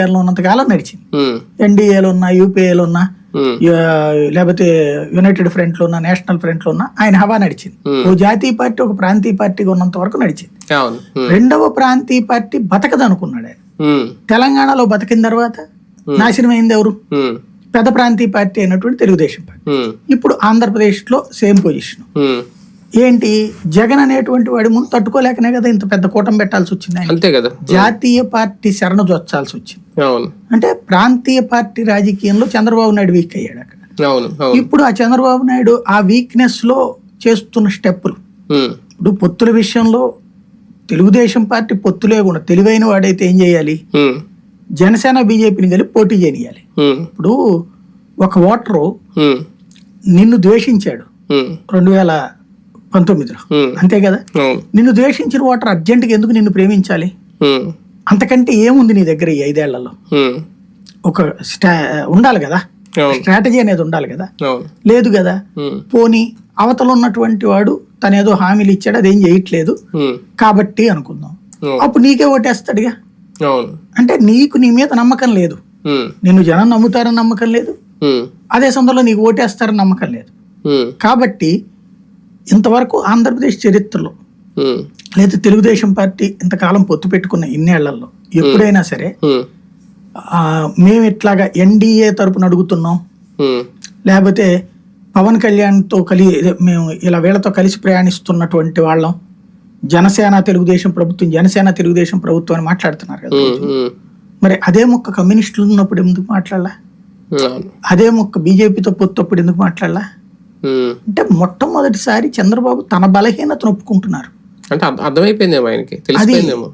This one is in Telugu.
అధికారంలో ఉన్నంత కాలం నడిచింది. ఎన్డీఏలో ఉన్నా యూపీఏలో ఉన్నా లేకపోతే యునైటెడ్ ఫ్రంట్లో ఉన్నా నేషనల్ ఫ్రంట్లో ఉన్నా ఆయన హవా నడిచింది. ఓ జాతీయ పార్టీ ఒక ప్రాంతీయ పార్టీగా ఉన్నంత వరకు నడిచింది. రెండవ ప్రాంతీయ పార్టీ బతకదు అనుకున్నాడు ఆయన తెలంగాణలో బతికిన తర్వాత నాశనం అయింది ఎవరు? పెద్ద ప్రాంతీయ పార్టీ అయినటువంటి తెలుగుదేశం పార్టీ. ఇప్పుడు ఆంధ్రప్రదేశ్లో సేమ్ పొజిషన్. ఏంటి? జగన్ అనేటువంటి వాడి ముందు తట్టుకోలేకనే కదా ఇంత పెద్ద కూటమి పెట్టాల్సి వచ్చింది అంతే కదా. జాతీయ పార్టీ శరణ జొచ్చాల్సి వచ్చింది. అంటే ప్రాంతీయ పార్టీ రాజకీయంలో చంద్రబాబు నాయుడు వీక్ అయ్యాడు అక్కడ. ఇప్పుడు ఆ చంద్రబాబు నాయుడు ఆ వీక్నెస్లో చేస్తున్న స్టెప్పులు ఇప్పుడు పొత్తుల విషయంలో తెలుగుదేశం పార్టీ పొత్తులే కూడా తెలివైన వాడైతే ఏం చేయాలి? జనసేన బీజేపీని కలిపి పోటీ ఉమ్, ఇప్పుడు ఒక ఓటరు నిన్ను ద్వేషించాడు. రెండు వేల పంతొమ్మిదిలో. అంతే కదా? నిన్ను ద్వేషించిన ఓటర్ అర్జెంటుగా ఎందుకు నిన్ను ప్రేమించాలి? అంతకంటే ఏముంది నీ దగ్గర ఈ ఐదేళ్ళలో? ఒక స్టా ఉండాలి కదా? స్ట్రాటజీ అనేది ఉండాలి కదా? లేదు కదా? పోనీ అవతల ఉన్నటువంటి వాడు తనేదో హామీలు ఇచ్చాడు అదేం చేయట్లేదు. కాబట్టి అనుకుందాం. అప్పుడు నీకే ఓటేస్తాడుగా? అంటే నీకు నీ మీద నమ్మకం లేదు. నిన్ను జనం నమ్ముతారని నమ్మకం లేదు. అదే సందర్భంలో నీకు ఓటేస్తారని నమ్మకం లేదు. కాబట్టి ఇంతవరకు ఆంధ్రప్రదేశ్ చరిత్రలో లేదా తెలుగుదేశం పార్టీ ఇంతకాలం పొత్తు పెట్టుకున్న ఇన్నేళ్ళలో ఎప్పుడైనా సరే మేము ఇట్లాగా ఎన్డీఏ తరపున అడుగుతున్నాం? లేకపోతే పవన్ కళ్యాణ్తో కలి మేము ఇలా వీళ్ళతో కలిసి ప్రయాణిస్తున్నటువంటి వాళ్ళం. జనసేన తెలుగుదేశం ప్రభుత్వం జనసేన తెలుగుదేశం ప్రభుత్వం అని మాట్లాడుతున్నారు కదా మరి అదే మొక్క కమ్యూనిస్టులు ఉన్నప్పుడు ఎందుకు మాట్లాడలా? అదే మొక్క బీజేపీతో పొత్తప్పుడు ఎందుకు మాట్లాడలా. అంటే మొట్టమొదటిసారి చంద్రబాబు తన బలహీనతను ఒప్పుకుంటున్నారు. అంటే అర్థ- అర్థమైపోయిందేమో ఆయనకి? తెలిసిపోయిందేమో.